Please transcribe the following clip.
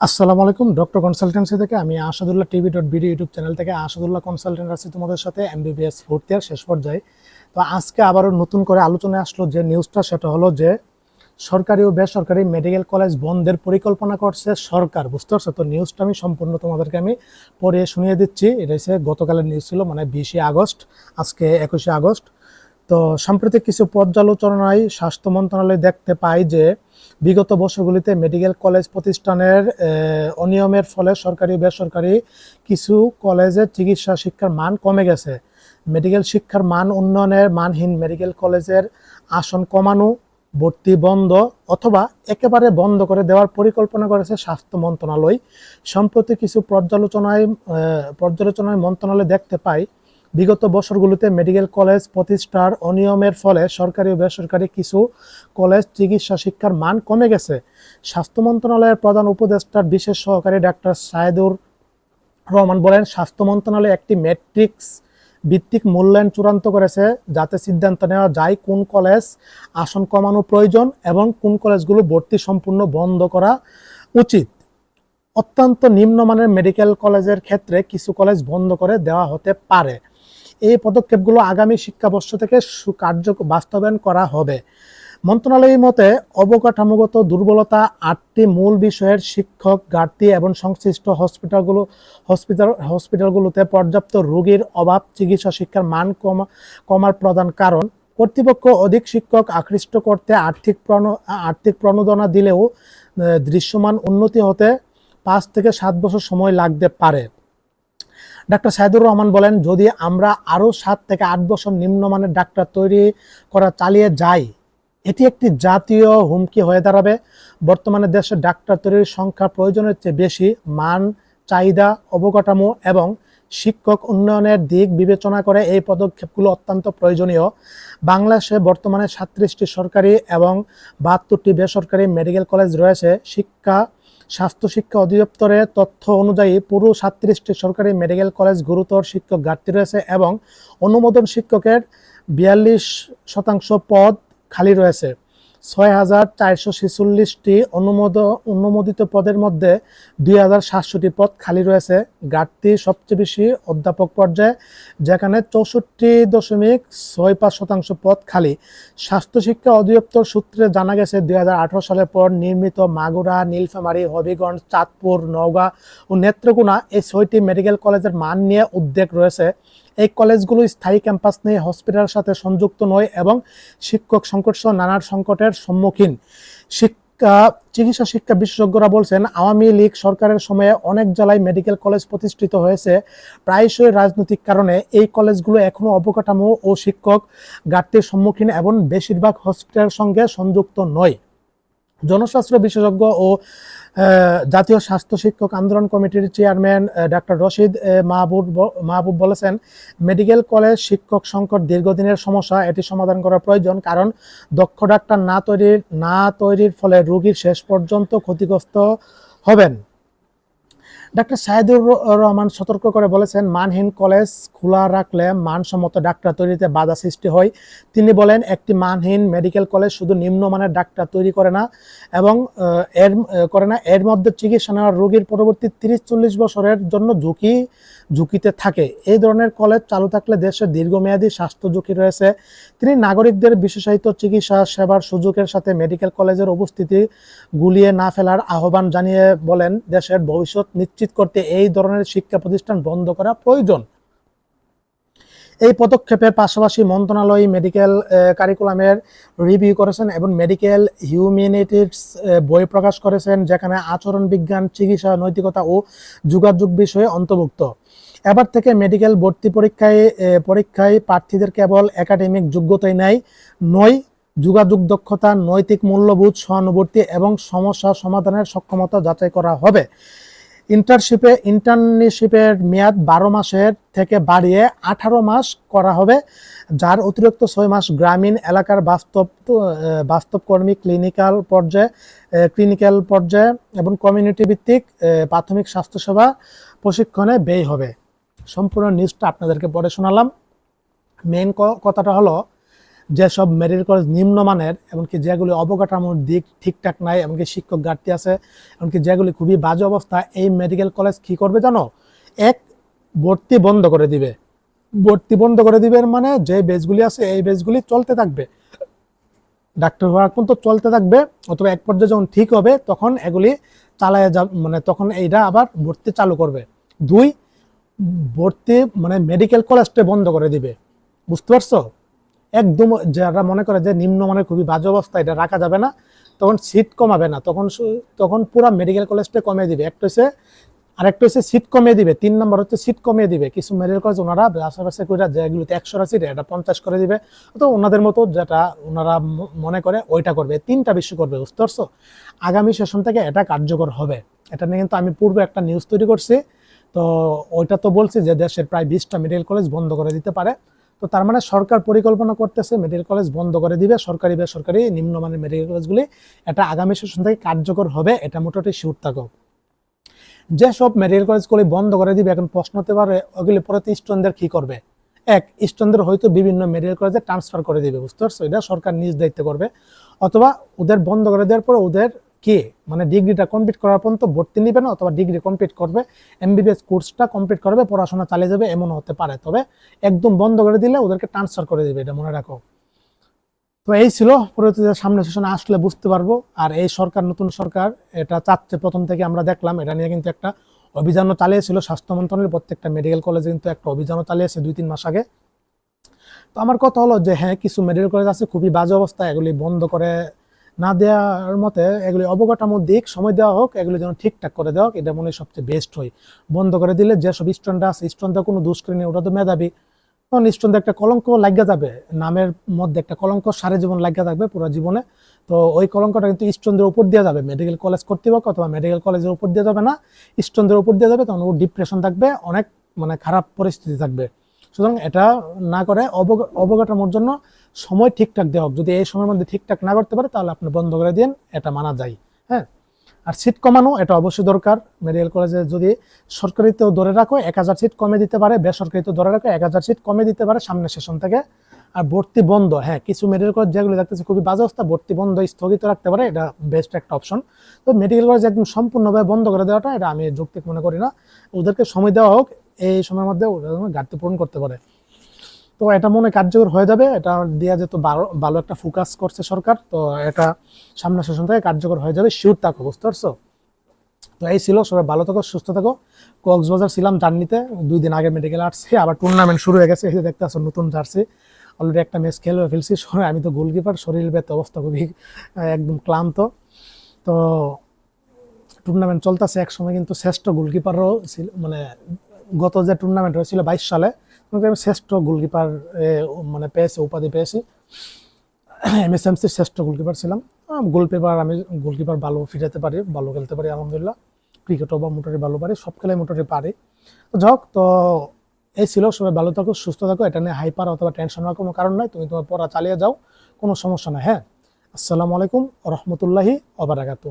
আসসালামু আলাইকুম, doctor consultancy থেকে আমি Asadullah TV dot BD YouTube channel থেকে আসাদুল্লাহ কনসালটেন্ট আছি তোমাদের সাথে, এমবিবিএস ফোর্থ ইয়ার শেষ পর্যায়ে। তো আজকে আবারও নতুন করে আলোচনায় আসলো যে নিউজটা সেটা হলো যে সরকারি ও বেসরকারি মেডিকেল কলেজ বন্ধের পরিকল্পনা করছে সরকার, বুঝতে পারছ? তো নিউজটা আমি সম্পূর্ণ তোমাদেরকে আমি পড়ে শুনিয়ে দিচ্ছি। এটা হচ্ছে গতকালের নিউজ ছিল মানে বিশে আগস্ট, আজকে একুশে আগস্ট। তো সাম্প্রতিক কিছু পর্যালোচনায় স্বাস্থ্য মন্ত্রণালয় দেখতে পাই যে বিগত বছরগুলিতে মেডিকেল কলেজ প্রতিষ্ঠানের অনিয়মের ফলে সরকারি বেসরকারি কিছু কলেজের চিকিৎসা শিক্ষার মান কমে গেছে। মেডিকেল শিক্ষার মান উন্নয়নের মানহীন মেডিকেল কলেজের আসন কমানো, ভর্তি বন্ধ অথবা একেবারে বন্ধ করে দেওয়ার পরিকল্পনা করেছে স্বাস্থ্য মন্ত্রণালয়। সম্প্রতি কিছু পর্যালোচনায় পর্যালোচনায় মন্ত্রণালয় দেখতে পাই বিগত বছরগুলোতে মেডিকেল কলেজ প্রতিষ্ঠার অনিয়মের ফলে সরকারি ও বেসরকারি কিছু কলেজ চিকিৎসা শিক্ষার মান কমে গেছে। স্বাস্থ্য মন্ত্রণালয়ের প্রধান উপদেষ্টার বিশেষ সহকারী ডাক্তার সায়েদুর রহমান বলেন, স্বাস্থ্য মন্ত্রণালয় একটি ম্যাট্রিক্স ভিত্তিক মূল্যায়ন চূড়ান্ত করেছে যাতে সিদ্ধান্ত নেওয়া যায় কোন কলেজ আসন কমানো প্রয়োজন এবং কোন কলেজগুলো ভর্তি সম্পূর্ণ বন্ধ করা উচিত। অত্যন্ত নিম্নমানের মেডিকেল কলেজের ক্ষেত্রে কিছু কলেজ বন্ধ করে দেওয়া হতে পারে। এই পদক্ষেপগুলো আগামী শিক্ষাবর্ষ থেকে সুকার্য বাস্তবায়ন করা হবে। মন্ত্রণালয়ের মতে, অবকাঠামোগত দুর্বলতা আটটি মূল বিষয়ের শিক্ষক, ঘাটতি এবং সংশ্লিষ্ট হসপিটালগুলো হসপিটাল হসপিটালগুলোতে পর্যাপ্ত রোগীর অভাব, চিকিৎসা শিক্ষার মান কমা কমার প্রধান কারণ। কর্তৃপক্ষ অধিক শিক্ষক আকৃষ্ট করতে আর্থিক প্রণ আর্থিক প্রণোদনা দিলেও দৃশ্যমান উন্নতি হতে পাঁচ থেকে সাত বছর সময় লাগতে পারে। ডাক্তার সাইদুর রহমান বলেন, যদি আমরা আরও সাত থেকে আট বছর নিম্নমানের ডাক্তার তৈরি করা চালিয়ে যাই, এটি একটি জাতীয় হুমকি হয়ে দাঁড়াবে। বর্তমানে দেশে ডাক্তার তৈরির সংখ্যা প্রয়োজনের চেয়ে বেশি। মান, চাহিদা, অবকাঠামো এবং শিক্ষক উন্নয়নের দিক বিবেচনা করে এই পদক্ষেপগুলো অত্যন্ত প্রয়োজনীয়। বাংলাদেশে বর্তমানে সাতত্রিশটি সরকারি এবং বাহাত্তরটি বেসরকারি মেডিকেল কলেজ রয়েছে। শিক্ষা স্বাস্থ্য শিক্ষা অধিদপ্তরের তথ্য অনুযায়ী পুরো সাতত্রিশটি সরকারি মেডিকেল কলেজ গুরুতর শিক্ষক ঘাটতি রয়েছে এবং অনুমোদন শিক্ষকের বিয়াল্লিশ শতাংশ পদ খালি রয়েছে। ছয় হাজার চারশো ছেচল্লিশটি অনুমোদ অনুমোদিত পদের মধ্যে দুই হাজার সাতশোটি পদ খালি রয়েছে। ঘাটতি সবচেয়ে বেশি অধ্যাপক পর্যায়ে, যেখানে চৌষট্টি দশমিক ছয় পাঁচ শতাংশ পদ খালি। স্বাস্থ্য শিক্ষা অধিদপ্তর সূত্রে জানা গেছে, দুই হাজার আঠেরো সালের পর নির্মিত মাগুরা, নীলফামারী, হবিগঞ্জ, চাঁদপুর, নওগাঁ ও নেত্রকোনা এই ছয়টি মেডিকেল কলেজের মান নিয়ে উদ্বেগ রয়েছে। এই কলেজগুলো স্থায়ী ক্যাম্পাস নিয়ে হসপিটালের সাথে সংযুক্ত নয় এবং শিক্ষক সংকট সহ নানান সংকটের সম্মুখীন। শিক্ষা, চিকিৎসা শিক্ষা বিশেষজ্ঞরা বলছেন, আওয়ামী লীগ সরকারের সময়ে অনেক জেলায় মেডিকেল কলেজ প্রতিষ্ঠিত হয়েছে। প্রায়শই রাজনৈতিক কারণে এই কলেজগুলো এখনও অবকাঠামো ও শিক্ষক ঘাটতির সম্মুখীন এবং বেশিরভাগ হসপিটালের সঙ্গে সংযুক্ত নয়। জনস্বাস্থ্য বিশেষজ্ঞ ও জাতীয় স্বাস্থ্য শিক্ষক আন্দোলন কমিটির চেয়ারম্যান ডাক্তার রশিদ মাহবুব মাহবুব বলেছেন, মেডিকেল কলেজ শিক্ষক সংকট দীর্ঘদিনের সমস্যা, এটি সমাধান করা প্রয়োজন কারণ দক্ষ ডাক্তার না তৈরির না তৈরির ফলে রোগীর শেষ পর্যন্ত ক্ষতিগ্রস্ত হবেন। ডাক্তার সাহেদুর রহমান সতর্ক করে বলেছেন, মানহীন কলেজ খোলা রাখলে মানসম্মত ডাক্তার তৈরিতে বাধা সৃষ্টি হয়। তিনি বলেন, একটি মানহীন মেডিকেল কলেজ শুধু নিম্নমানের ডাক্তার তৈরি করে না এবং এর করে না। এর মধ্যে চিকিৎসা নেওয়ার রোগীর পরবর্তী তিরিশ চল্লিশ বছরের জন্য ঝুঁকি ঝুঁকিতে থাকে। এই ধরনের কলেজ চালু থাকলে দেশে দীর্ঘমেয়াদী স্বাস্থ্য ঝুঁকি রয়েছে। তিনি নাগরিকদের বিশেষায়িত চিকিৎসা সেবার সুযোগের সাথে মেডিকেল কলেজের উপস্থিতি গুলিয়ে না ফেলার আহ্বান জানিয়ে বলেন, দেশের ভবিষ্যৎ নিশ্চিত করতে এই ধরনের শিক্ষা প্রতিষ্ঠান বন্ধ করা প্রয়োজন। এই পদক্ষেপের পাশাপাশি মন্ত্রণালয় মেডিকেল কারিকুলামের রিভিউ করেছেন এবং মেডিকেল হিউম্যানিটিস বই প্রকাশ করেছেন, যেখানে আচরণ বিজ্ঞান, চিকিৎসা, নৈতিকতা ও যোগাযোগ বিষয়ে অন্তর্ভুক্ত। এবার থেকে মেডিকেল ভর্তি পরীক্ষায় পরীক্ষায় প্রার্থীদের কেবল একাডেমিক যোগ্যতাই নাই, নয় যোগাযোগ দক্ষতা, নৈতিক মূল্যবোধ, সহানুভূতি এবং সমস্যা সমাধানের সক্ষমতা যাচাই করা হবে। ইন্টার্নশিপে ইন্টার্নশিপের মেয়াদ বারো মাসের থেকে বাড়িয়ে আঠারো মাস করা হবে, যার অতিরিক্ত ছয় মাস গ্রামীণ এলাকার বাস্তব বাস্তবকর্মী বাস্তব ক্লিনিক্যাল পর্যায়ে ক্লিনিক্যাল পর্যায়ে এবং কমিউনিটি ভিত্তিক প্রাথমিক স্বাস্থ্যসেবা প্রশিক্ষণে ব্যয় হবে। সম্পূর্ণ নিউজটা আপনাদেরকে পড়ে শোনালাম। মেন কথাটা হলো, যেসব মেডিকেল কলেজ নিম্নমানের, এমনকি যেগুলি অবকাঠামোর দিক ঠিকঠাক নাই, এমনকি শিক্ষক ঘাটতি আছে, এমনকি যেগুলি খুবই বাজে অবস্থা, এই মেডিকেল কলেজ কি করবে জানো? এক, ভর্তি বন্ধ করে দিবে। ভর্তি বন্ধ করে দিবে মানে যে বেজগুলি আছে, এই বেজগুলি চলতে থাকবে। ডাক্তার হওয়ার পর্যন্ত চলতে থাকবে, অথবা এক পর্যায়ে যখন ঠিক হবে, তখন এগুলি চালায় যা মানে তখন এইটা আবার ভর্তি চালু করবে। দুই ভর্তি মানে মেডিকেল কলেজটা বন্ধ করে দিবে। বুঝতে পারছ? একদম যারা মনে করে যে নিম্নমানের খুবই বাজে অবস্থা, এটা রাখা যাবে না, তখন সিট কমাবে না। তখন তখন পুরো মেডিকেল কলেজটা কমিয়ে দিবে। একটা হচ্ছে আরেকটা হচ্ছে সিট কমিয়ে দিবে। তিন নম্বর হচ্ছে সিট কমিয়ে দিবে। কিছু মেডিকেল কলেজ ওনারা আশেপাশে করে যেগুলোতে একশো সিট এটা পঞ্চাশ করে দিবে। তো ওনাদের মতো যেটা ওনারা মনে করে, ওইটা করবে। তিনটা বিষয় করবে, বুঝতে পারছ? আগামী সেশন থেকে এটা কার্যকর হবে। এটা নিয়ে কিন্তু আমি পূর্বে একটা নিউজ তৈরি করছি। তো ওইটা তো বলছি যে দেশের প্রায় বিশটা মেডিকেল কলেজ বন্ধ করে দিতে পারে। তো তার মানে সরকার পরিকল্পনা করতেছে মেডিকেল কলেজ বন্ধ করে দিবে, সরকারি বেসরকারি নিম্নমানের মেডিকেল কলেজগুলি এটা আগামী সেশন থেকে কার্যকর হবে, এটা মোটামুটি শিউর থাকো যেসব মেডিকেল কলেজগুলি বন্ধ করে দিবে, এখন প্রশ্ন হতে পারে, ওগুলি পরে স্টুডেন্টদের কি করবে? এক স্টুডেন্টদের হয়তো বিভিন্ন মেডিকেল কলেজে ট্রান্সফার করে দিবে, বুঝতে পারছ? এটা সরকার নিজ দায়িত্ব করবে। অথবা ওদের বন্ধ করে দেওয়ার পর ওদের কি? মানে ডিগ্রিটা কমপ্লিট করার পর্যন্ত ভর্তি নিবে না অথবা ডিগ্রি কমপ্লিট করবে এমবিবিএস কোর্সটা কমপ্লিট করবে, পড়াশোনা চালিয়ে যাবে, এমন হতে পারে। তবে একদম বন্ধ করে দিলে ওদেরকে ট্রান্সফার করে দিবে, এটা মনে রাখো। তো এই ছিল পরবর্তীতে সামনে সেশনে আসলে বুঝতে পারব। আর এই সরকার, নতুন সরকার, এটা চাচ্ছে প্রথম থেকে আমরা দেখলাম, এটা নিয়ে কিন্তু একটা অভিযানও চালিয়েছিল স্বাস্থ্য মন্ত্রণালয়ের প্রত্যেকটা মেডিকেল কলেজে কিন্তু একটা অভিযানও চালিয়েছে দুই, তিন মাস আগে। তো আমার কথা হলো যে হ্যাঁ কিছু মেডিকেল কলেজ আছে, খুবই বাজে অবস্থা, এগুলি বন্ধ করে না দেওয়ার মতে এগুলি অবকাঠামোর দিক, সময় দেওয়া হোক, এগুলি যেন ঠিকঠাক করে দেওয়া হোক, এটা মনে হয় সবচেয়ে বেস্ট হয়। বন্ধ করে দিলে যেসব স্টুডেন্ট আছে স্টুডেন্টরা কোনো দুষ্করি নেই, ওটা তো মেধাবী। তখন স্টুডেন্ট একটা কলঙ্ক লাগিয়ে যাবে, নামের মধ্যে একটা কলঙ্ক সারা জীবন লাগিয়ে থাকবে পুরো জীবনে। তো ওই কলঙ্কটা কিন্তু স্টুডেন্টের উপর দেওয়া যাবে মেডিকেল কলেজ কর্তৃপক্ষ অথবা মেডিকেল কলেজের উপর দেওয়া যাবে না স্টুডেন্টের উপর দেওয়া যাবে, তখন ও ডিপ্রেশন থাকবে, অনেক মানে খারাপ পরিস্থিতি থাকবে। সুতরাং এটা না করে অবকাঠামোর জন্য সময় ঠিকঠাক দেওয়া হোক। যদি এই সময়ের মধ্যে ঠিকঠাক না করতে পারে, তাহলে আপনি বন্ধ করে দিন এটা মানা যায়। হ্যাঁ? আর সিট কমানো, এটা অবশ্যই দরকার। মেডিকেল কলেজে যদি সরকারিতেও ধরে রাখো, এক হাজার সিট কমে দিতে পারে, বেসরকারিতেও ধরে রাখো, এক হাজার সিট কমে দিতে পারে সামনের সেশন থেকে। আর ভর্তি বন্ধ হ্যাঁ কিছু মেডিকেল কলেজ যেগুলো দেখতেছে খুবই বাজে অবস্থা, ভর্তি বন্ধ স্থগিত রাখতে পারে, এটা বেস্ট একটা অপশন তো মেডিকেল কলেজ একদম সম্পূর্ণভাবে বন্ধ করে দেওয়াটা, এটা আমি যৌক্তিক মনে করি না। ওদেরকে সময় দেওয়া হোক, এই সময়ের মধ্যে ওরা ঘাটতি পূরণ করতে পারে। তো এটা মনে কার্যকর হয়ে যাবে। এটা দেওয়া যেত ভালো একটা ফোকাস করছে সরকার, তো এটা সামনের সেশন থেকে কার্যকর হয়ে যাবে শিওর থাকো, বুঝতে পারছ? তো এই ছিল, সবাই ভালো থাকো, সুস্থ থাকো। কক্সবাজার ছিলাম জার্নিতে, দুই দিন আগে মেডিকেল আসছে আবার টুর্নামেন্ট শুরু হয়ে গেছে দেখতে আসো নতুন জার্সি অলরেডি একটা ম্যাচ খেলে ফেলছি আমি তো গোলকিপার শরীর বেতে অবস্থা খুবই, একদম ক্লান্ত। তো টুর্নামেন্ট চলতেছে এক সময় কিন্তু শ্রেষ্ঠ গোলকিপারও ছিল মানে গত যে টুর্নামেন্ট হয়েছিল বাইশ সালে আমি শ্রেষ্ঠ গোলকিপার মানে পেয়েছে, উপাধি পেয়েছি। এমএসএমসির শ্রেষ্ঠ গোলকিপার ছিলাম। গোলকিপার আমি গোলকিপার ভালো ফিরাতে পারি, ভালো খেলতে পারি, আলহামদুলিল্লাহ। ক্রিকেটও বা মোটারি ভালো পারি, সব খেলায় মোটারি পারি। তো যাক তো এই ছিল, সবাই ভালো থাকো, সুস্থ থাকো। এটা নিয়ে হাইপার অথবা টেনশন হওয়ার কোনো কারণ নাই। তুমি তোমার পড়া চালিয়ে যাও, কোনো সমস্যা নাই হ্যাঁ? আসসালামু আলাইকুম, রহমতুল্লাহি ওবারাকাতু